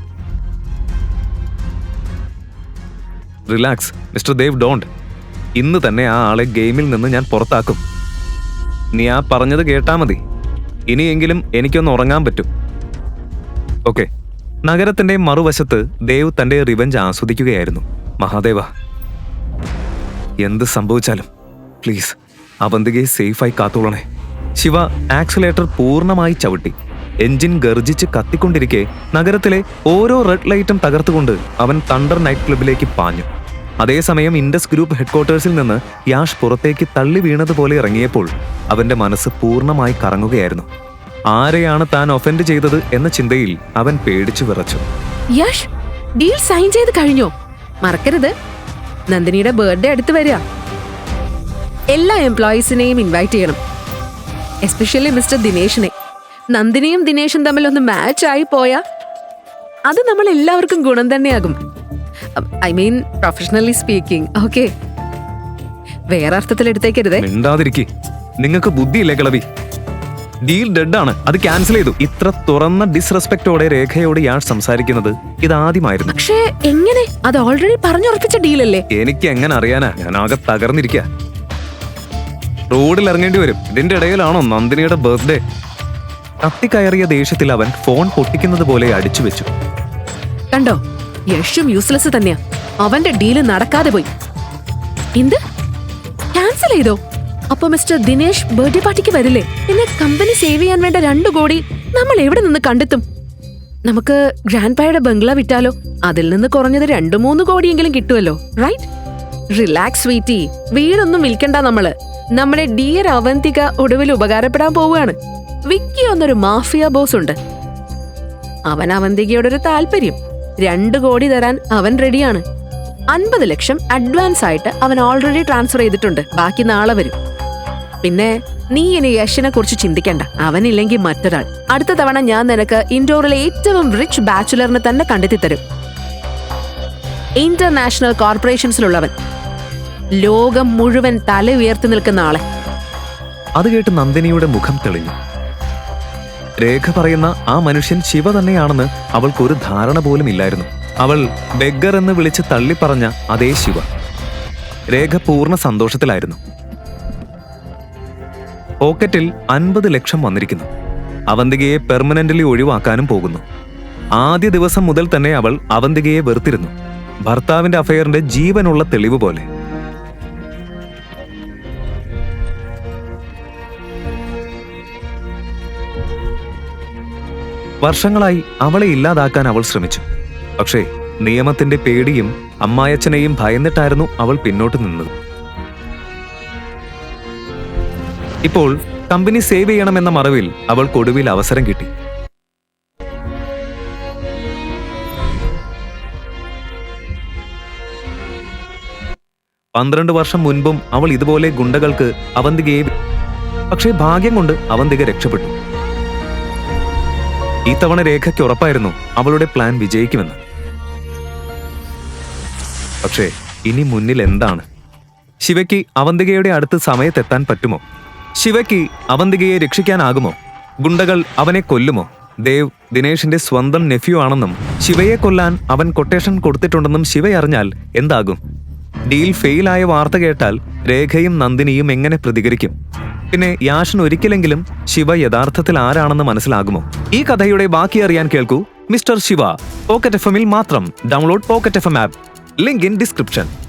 [SPEAKER 1] റിലാക്സ് മിസ്റ്റർ ദേവ് ഡോണ്ട് ഇന്ന് തന്നെ ആ ആളെ ഗെയിമിൽ നിന്ന് ഞാൻ പുറത്താക്കും. നീ ആ പറഞ്ഞത് കേട്ടാ മതി. ഇനിയെങ്കിലും എനിക്കൊന്ന് ഉറങ്ങാൻ പറ്റും. ഓക്കെ. നഗരത്തിന്റെ മറുവശത്ത് ദേവ് തന്റെ റിവഞ്ച് ആസ്വദിക്കുകയായിരുന്നു. മഹാദേവ എന്ത് സംഭവിച്ചാലും പ്ലീസ് അവന്തികയെ സേഫായി കാത്തോളണേ. ശിവ ആക്സിലേറ്റർ പൂർണമായി ചവിട്ടി. എഞ്ചിൻ ഗർജിച്ച് കത്തിക്കൊണ്ടിരിക്കെ നഗരത്തിലെ ഓരോ റെഡ് ലൈറ്റും തകർത്തുകൊണ്ട് അവൻ തണ്ടർ നൈറ്റ് ക്ലബിലേക്ക് പാഞ്ഞു. അതേസമയം ഇൻഡസ് ഗ്രൂപ്പ് ഹെഡ്ക്വാർട്ടേഴ്സിൽ നിന്ന് യാഷ് പുറത്തേക്ക് തള്ളി വീണതുപോലെ ഇറങ്ങിയപ്പോൾ അവന്റെ മനസ്സ് പൂർണമായി കറങ്ങുകയായിരുന്നു. ആരെയാണ് താൻ ഒഫൻഡ് ചെയ്തത് എന്ന ചിന്തയിൽ അവൻ പേടിച്ചു വിറച്ചു.
[SPEAKER 2] യാഷ് ഡീൽ സൈൻ ചെയ്ത് കഴിഞ്ഞോ? മറക്കരുത്. നന്ദിനിയുടെ ബർത്ത്ഡേ അടുത്ത് വരിക. എല്ലാ എംപ്ലോയീസിനെയും ഇൻവൈറ്റ് ചെയ്യണം. എസ്പെഷ്യലി മിസ്റ്റർ ദിനേഷിനെ നന്ദിനിയും ദിനേഷും തമ്മിൽ ഒന്ന് മാച്ച് ആയി പോയാ അത് നമ്മൾ എല്ലാവർക്കും ഗുണം തന്നെയാകും. I mean professionally speaking. Okay. വേറെ അർത്ഥത്തിൽ എടുത്തേക്കരുതേ.
[SPEAKER 1] മിണ്ടാതിരിക്കെ. നിങ്ങൾക്ക് ബുദ്ധിയില്ലേ കിളവി? ഡീൽ ഡെഡ് ആണ് അത് ക്യാൻസൽ ചെയ്തു. ഇത്ര തുറന്ന ഡിസ്റെസ്പെക്ടോടെ രേഖയോട് ഇയാൾ സംസാരിക്കുന്നത് ഇത് ആദ്യമായിരുന്നു
[SPEAKER 2] പക്ഷേ എങ്ങനെ? അത് ഓൾറെഡി പറഞ്ഞുറപ്പിച്ച ഡീലല്ലേ?
[SPEAKER 1] എനിക്ക് എങ്ങനെ അറിയാനാ? ഞാൻ ആകെ തകർന്നിരിക്ക. റോഡിൽ ഇറങ്ങേണ്ടി വരും. ഇതിന്റെ ഇടയിലാണോ നന്ദിനിയുടെ ബർത്ത്ഡേ കത്തിക്കയറിയ ദേഷ്യത്തിൽ അവൻ ഫോൺ പൊട്ടിക്കുന്നത് പോലെ അടിച്ചു വെച്ചു
[SPEAKER 2] കണ്ടോ? യഷും യൂസ്ലെസ് തന്നെയാ. അവന്റെ ഡീൽ നടക്കാതെ പോയി. എന്ത്? ക്യാൻസൽ ചെയ്തോ? അപ്പൊ മിസ്റ്റർ ദിനേഷ് ബർത്ത്ഡേ പാർട്ടിക്ക് വരില്ലേ? എന്നെ കമ്പനി സേവ് ചെയ്യാൻ വേണ്ട രണ്ടു കോടി നമ്മൾ എവിടെ നിന്ന് കണ്ടെത്തും? നമുക്ക് ഗ്രാൻഡ് പായുടെ ബംഗ്ലാ വിറ്റാലോ? അതിൽ നിന്ന് കുറഞ്ഞത് രണ്ടു മൂന്ന് കോടിയെങ്കിലും കിട്ടുമല്ലോ റൈറ്റ് റിലാക്സ് സ്വീറ്റി വീടൊന്നും വിൽക്കണ്ട നമ്മൾ. നമ്മുടെ ഡിയർ അവന്തിക ഒടുവിൽ ഉപകാരപ്പെടാൻ പോവുകയാണ്. വിക്കി എന്നൊരു മാഫിയ ബോസ് ഉണ്ട്. അവൻ അവന്തികയോടൊരു താല്പര്യം. രണ്ടു കോടി തരാൻ അവൻ റെഡിയാണ്. അൻപത് ലക്ഷം അഡ്വാൻസ് ആയിട്ട് അവൻ ഓൾറെഡി ട്രാൻസ്ഫർ ചെയ്തിട്ടുണ്ട്. ബാക്കി നാളെ വരും. പിന്നെ നീ ഇനി യശിനെ കുറിച്ച് ചിന്തിക്കണ്ട. അവനില്ലെങ്കിൽ മറ്റൊരാൾ. അടുത്ത തവണ ഞാൻ നിനക്ക് ഇൻഡോറിലെ ഏറ്റവും റിച്ച് ബാച്ചുലറിനെ തന്നെ കണ്ടെത്തി തരും. ഇന്റർനാഷണൽ കോർപ്പറേഷൻസിലുള്ളവൻ ലോകം മുഴുവൻ തല ഉയർത്തി നിൽക്കുന്ന ആളെ.
[SPEAKER 1] അത് കേട്ട് നന്ദിനിയുടെ മുഖം തെളിഞ്ഞു. രേഖ പറയുന്ന ആ മനുഷ്യൻ ശിവ തന്നെയാണെന്ന് അവൾക്കൊരു ധാരണ പോലും ഇല്ലായിരുന്നു. അവൾ ബെഗ്ഗർ എന്ന് വിളിച്ച് തള്ളിപ്പറഞ്ഞ അതേ ശിവ. രേഖ പൂർണ സന്തോഷത്തിലായിരുന്നു. പോക്കറ്റിൽ അൻപത് ലക്ഷം വന്നിരിക്കുന്നു. അവന്തികയെ പെർമനന്റലി ഒഴിവാക്കാനും പോകുന്നു. ആദ്യ ദിവസം മുതൽ തന്നെ അവൾ അവന്തികയെ വെറുത്തിരുന്നു. ഭർത്താവിന്റെ അഫയറിന്റെ ജീവനുള്ള തെളിവ് പോലെ വർഷങ്ങളായി അവളെ ഇല്ലാതാക്കാൻ അവൾ ശ്രമിച്ചു. പക്ഷേ നിയമത്തിന്റെ പേടിയും അമ്മായച്ചനെയും ഭയന്നിട്ടായിരുന്നു അവൾ പിന്നോട്ട് നിന്നത്. ഇപ്പോൾ കമ്പനി സേവ് ചെയ്യണമെന്ന മറവിൽ അവൾക്കൊടുവിൽ അവസരം കിട്ടി. പന്ത്രണ്ട് വർഷം മുൻപും അവൾ ഇതുപോലെ ഗുണ്ടകൾക്ക് അവന്തികയെ പക്ഷേ ഭാഗ്യം കൊണ്ട് അവന്തിക രക്ഷപ്പെട്ടു. ഈ തവണ രേഖയ്ക്ക് ഉറപ്പായിരുന്നു അവളുടെ പ്ലാൻ വിജയിക്കുമെന്ന്. പക്ഷേ ഇനി മുന്നിൽ എന്താണ്? ശിവയ്ക്ക് അവന്തികയുടെ അടുത്ത് സമയത്തെത്താൻ പറ്റുമോ? ശിവയ്ക്ക് അവന്തികയെ രക്ഷിക്കാനാകുമോ? ഗുണ്ടകൾ അവനെ കൊല്ലുമോ? ദേവ് ദിനേഷിന്റെ സ്വന്തം നെഫ്യൂ ആണെന്നും ശിവയെ കൊല്ലാൻ അവൻ കൊട്ടേഷൻ കൊടുത്തിട്ടുണ്ടെന്നും ശിവ അറിഞ്ഞാൽ എന്താകും? ഡീൽ ഫെയിൽ ആയ വാർത്ത കേട്ടാൽ രേഖയും നന്ദിനിയും എങ്ങനെ പ്രതികരിക്കും? പിന്നെ യാഷൻ ഒരിക്കലെങ്കിലും ശിവ യഥാർത്ഥത്തിൽ ആരാണെന്ന് മനസ്സിലാകുമോ? ഈ കഥയുടെ ബാക്കി അറിയാൻ കേൾക്കൂ മിസ്റ്റർ ശിവ. പോക്കറ്റ് എഫ് മാത്രം download pocket F app. Link in description.